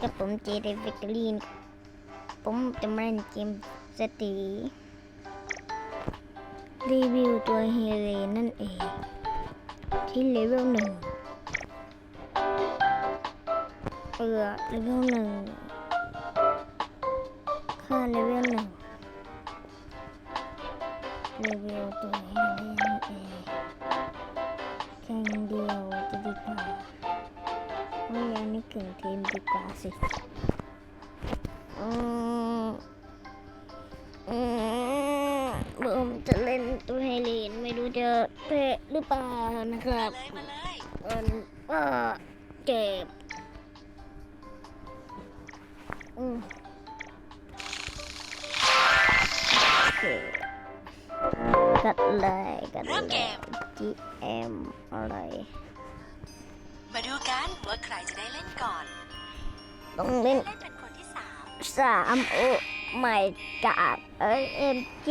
กับผมเจเดวิกเกอรีนผมจะมาเล่นเกมสตีรีวิวตัวเฮเลนนั่นเอง ที่เลเวลหนึ่งเออเลเวลหนึ่งค่าเลเวลหนึ่งเลเวลตัวเฮเล งั้นนี่เก่งทีมดีกว่าสิอืมอืมผมจะเล่นตัวไฮเลนไม่รู้จะเตะหรือเปล่านะครับมันก็เจ็บอืมกัดเลยกัดเลย GM อะไร กันว่าใครจะได้เล่นก่อนต้องเล่นเล่นเป็นคนที่สามสามโอ้ไม่กาดเอ้ยเอ็มเจ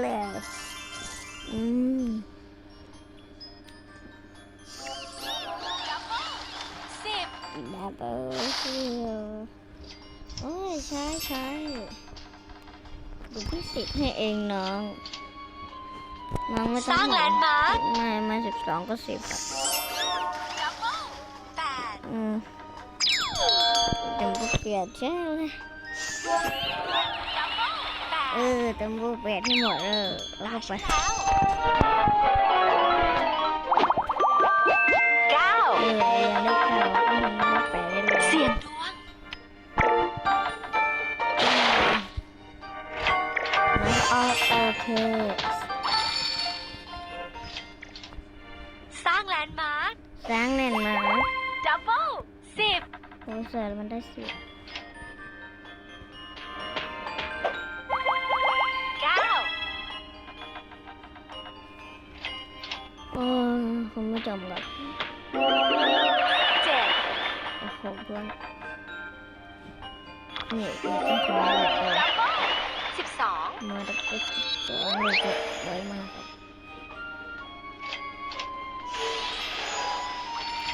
เลยอืมสิบดับเบิลคิวโอ้ยใช่ใช่ดูพี่สิบให้เองน้อง น้องไม่สต้องร้างแลนด์มาร์คไม่ไม่สิบสองก็สิบอะดับเบิลแปด อืมจำพวกเปียดใช่เลยดับเบิลแปดเออจำพวกเปียดให้หมดเออแล้วก็ไปแล้วเก้าเออยังได้ข่าวว่ามันไม่ไปได้เลยเสียงดวงมันออกโอเคสร้างแลนด์มาร์คสร้างแน่นมาดับ เบิลสิบโอ้เสร็จมันได้สิเก้าโอ้คุณผู้ชมครับเจ็ดโอ้โหเพื่อนนี่เราต้องทำอะไรต่อดับเบิลสิบสองมาตะกุกสองเลยก็ไว้มากครับ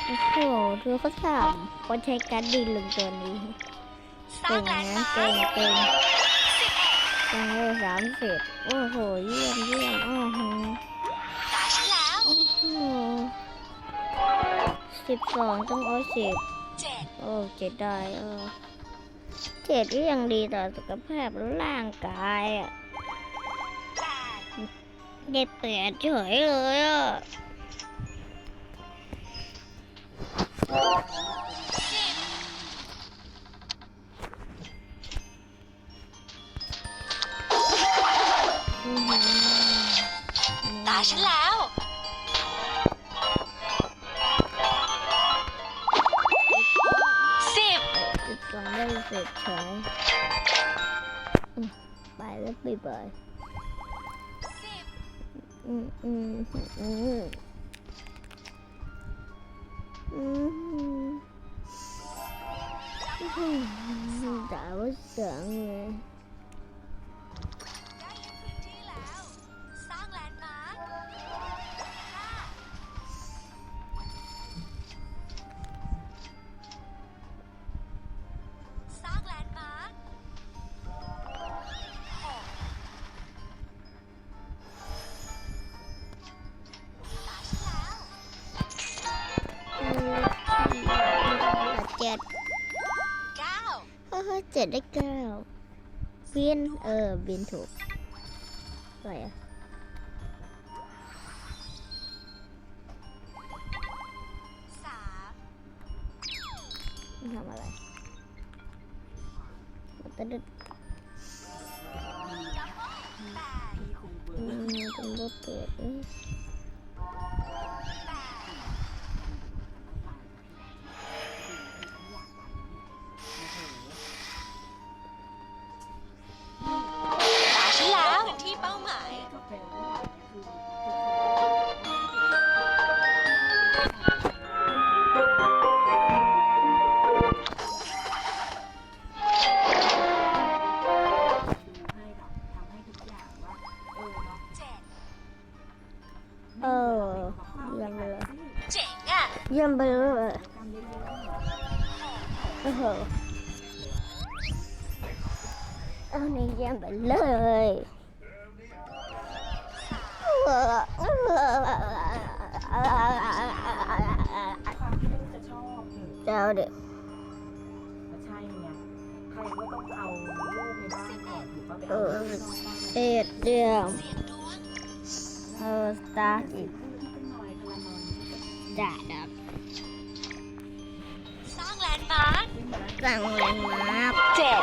โอ้โหเธอเขาถามเขาใช้การดดีลงตัวนี้เก่งนะเก่งเก่งสิบเอ็ดจังเลยสามสิบโอ้โห เยี่ยมเยี่ยมอ้โหตาวโอ้โหสิบสองต้องโอ้สิบเจ็ดโอ้เจ็ดได้เออเจ็ดก็ยังดีต่อสุขภาพร่างกายอะแปดได้แปดเฉยเลยอะ ตาฉันแล้ว สิบสิบสองได้เสร็จเฉยอืมไปแล้วไปไปสิบอืมอืมอืมอืม อืมด่าว่ ดได้เก้าเวียนเออเวียนถูกอะไรอะสามทำอะไรมันจะดึดดับเบิ้ลแปดอืมเป็นรูปเกิด เจ๋งอะเยี่ยมไปเลยโอ้โหเอาในเยี่ยมไปเลยจะชอบหนึ่งเจ้าเด็กก็ใช่ไงใครก็ต้องเอาลูกในบ้านก่อนถูกปะไปเอเอาอลูกนอกบ้านเอ็ดเดียวเสียงดวงเออสตาร์ทอีกขึ้นหน่อยคาราเมลจ่าดับ สั่งเลยครัเจ็ด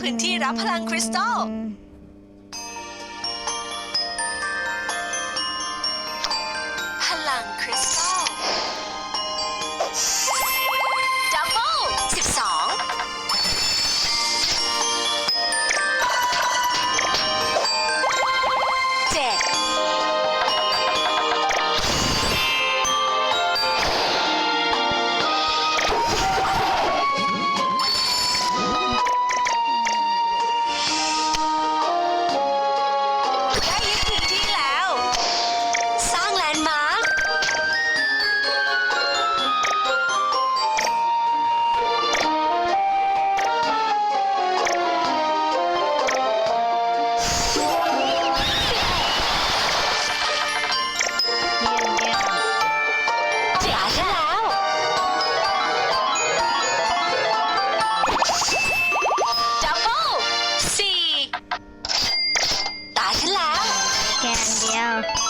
พื้นที่รับพลังคริสตัล น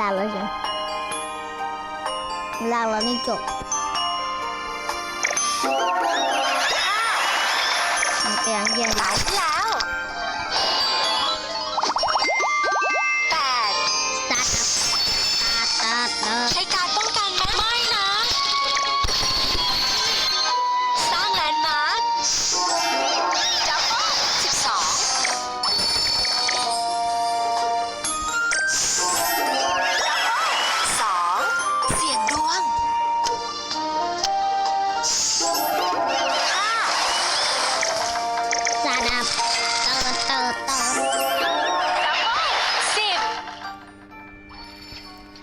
ลาแล้วใช่ไหมลากแล้วนี่จบมันเปลี่ยนเยี่ยมตายแล้ว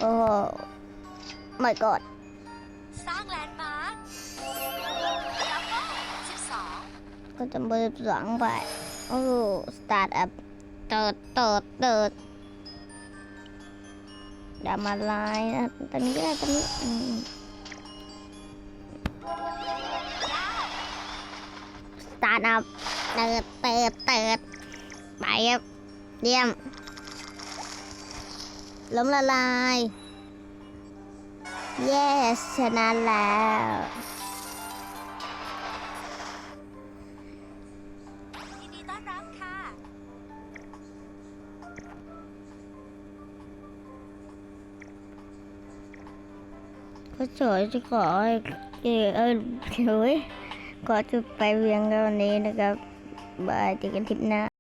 อ้ไม่กดสร้างแลนด์มาร์คดับเบิลสิบสองก็จะเบอร์สองไปโอ้สตาร์ทอัพเติร์ดเติร์ดเติร์ดดามาไลน์นะตอนนี้ก็ได้ตอนนี้อืมสตาร์ทอัพเติร์ดเติร์ดเติร์ดไปครับเยี่ยม ล้มละลาย เยสชนะแล้ว ยินดีต้อนรับค่ะ ก็สวยจะขอให้เออเออเฉยขอจุดไปเวียงกันวันนี้นะครับบายเจอกันทริปหน้า